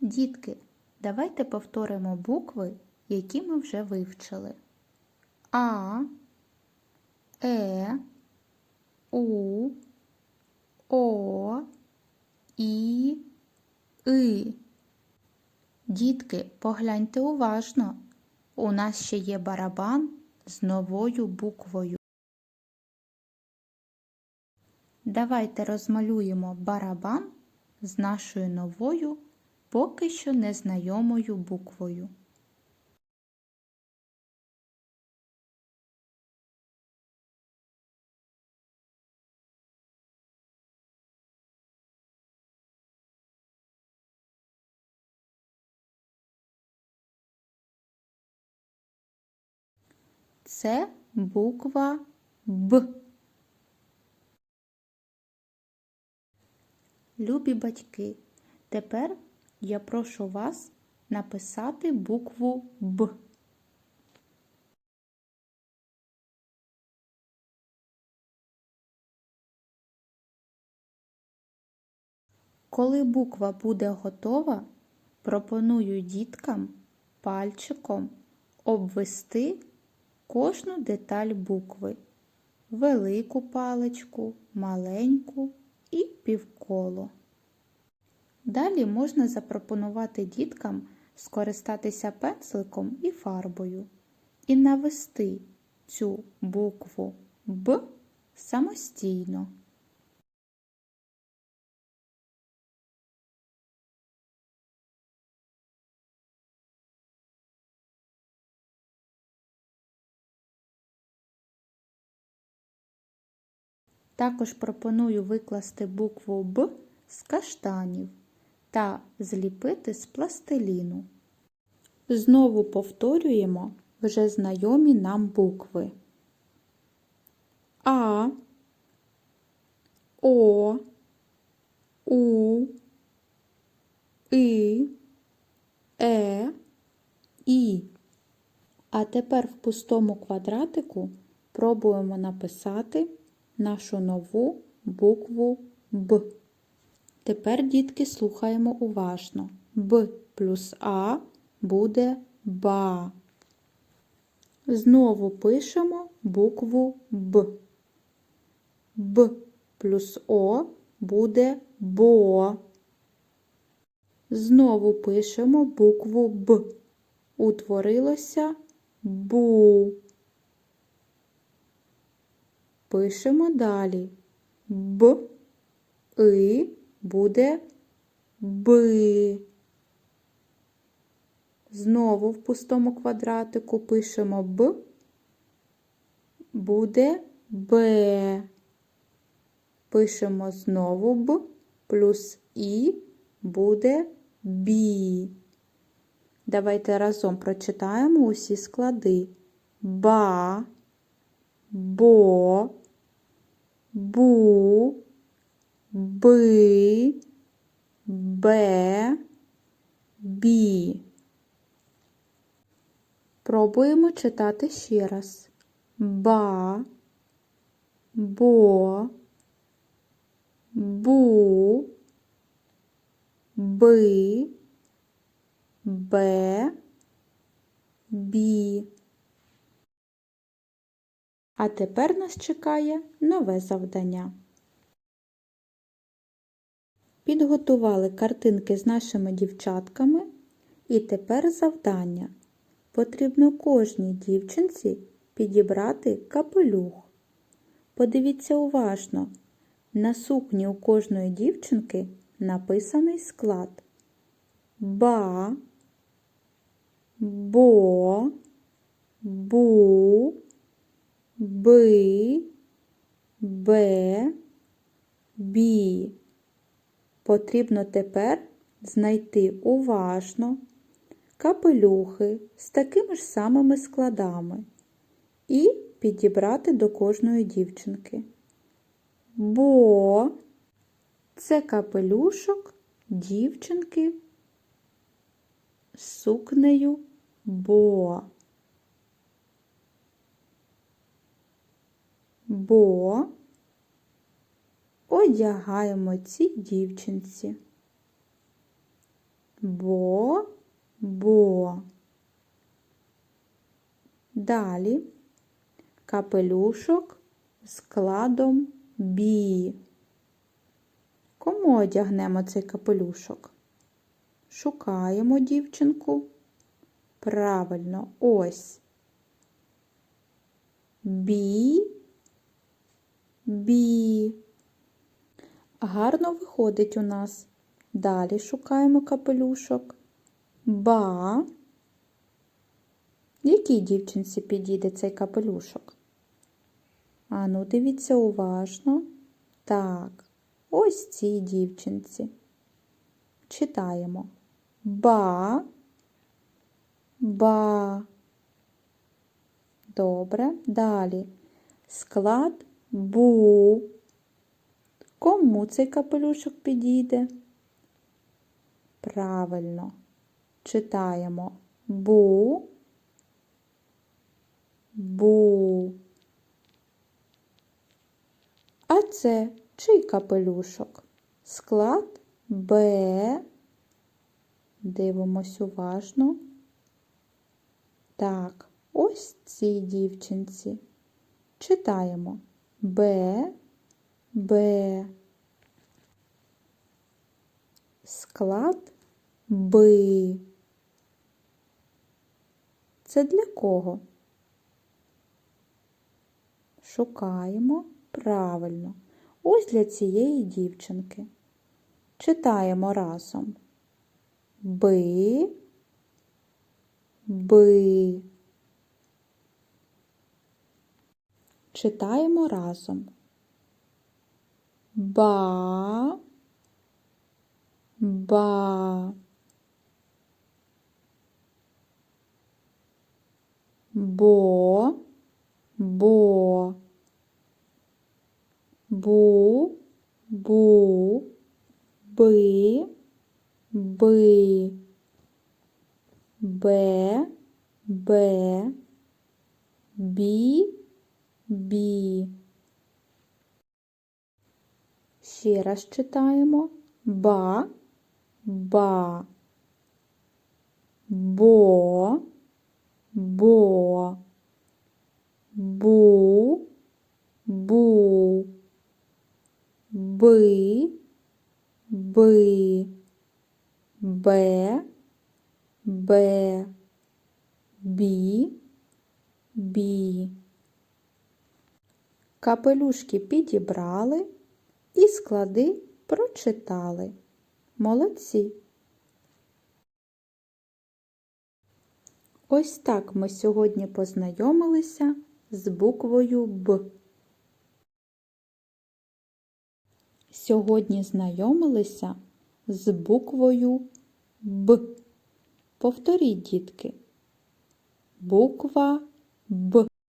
Дітки, давайте повторимо букви, які ми вже вивчили. А, Е, У, О, І, И. Дітки, погляньте уважно. У нас ще є барабан з новою буквою. Давайте розмалюємо барабан з нашою новою, поки що незнайомою буквою. Це буква Б. Любі батьки, тепер я прошу вас написати букву Б. Коли буква буде готова, пропоную діткам пальчиком обвести кожну деталь букви, велику паличку, маленьку і півколо. Далі можна запропонувати діткам скористатися пензликом і фарбою і навести цю букву Б самостійно. Також пропоную викласти букву Б з каштанів та зліпити з пластиліну. Знову повторюємо вже знайомі нам букви А, О, У, И, Е, І. А тепер в пустому квадратику пробуємо написати нашу нову букву Б. Тепер, дітки, слухаємо уважно. Б плюс А буде БА. Знову пишемо букву Б. Б плюс О буде БО. Знову пишемо букву Б. Утворилося БУ. Пишемо далі. Б, И буде Би. Знову в пустому квадратику пишемо Б, буде Б. Пишемо знову Б плюс І буде Бі. Давайте разом прочитаємо усі склади. Ба, бо, бу, би, бе, бі. Пробуємо читати ще раз. Ба, бо, бу, би, бе, бі. А тепер нас чекає нове завдання. Підготували картинки з нашими дівчатками. І тепер завдання. Потрібно кожній дівчинці підібрати капелюх. Подивіться уважно. На сукні у кожної дівчинки написаний склад Ба, Бо, Бу, Би, Бе, Бі. Потрібно тепер знайти уважно капелюхи з такими ж самими складами і підібрати до кожної дівчинки. Бо це капелюшок дівчинки з сукнею бо. Бо одягаємо цій дівчинці. Бо, бо. Далі капелюшок складом бі. Кому одягнемо цей капелюшок? Шукаємо дівчинку. Правильно, ось. Бі, бі. Гарно виходить у нас. Далі шукаємо капелюшок. Ба. Якій дівчинці підійде цей капелюшок? Ану, дивіться уважно. Так, ось цій дівчинці. Читаємо. Ба. Ба. Добре. Далі. Склад бу. Кому цей капелюшок підійде? Правильно. Читаємо бу. Бу. А це чий капелюшок? Склад Б. Дивимось уважно. Так, ось цій дівчинці. Читаємо Б, Б. Склад Б. Це для кого? Шукаємо правильно. Ось для цієї дівчинки. Читаємо разом. Би, би. Читаємо разом. Ба, ба. Бо, бо. Бу, бу, би, би. Бе, бе. Бі, бі. Ще раз читаємо ба, ба. Бо, бо. Бу, бу. Би, би. Бе, бе. Бі, бі. Капелюшки підібрали і склади прочитали. Молодці. Ось так ми сьогодні познайомилися з буквою Б. Сьогодні знайомилися з буквою Б. Повторіть, дітки. Буква Б.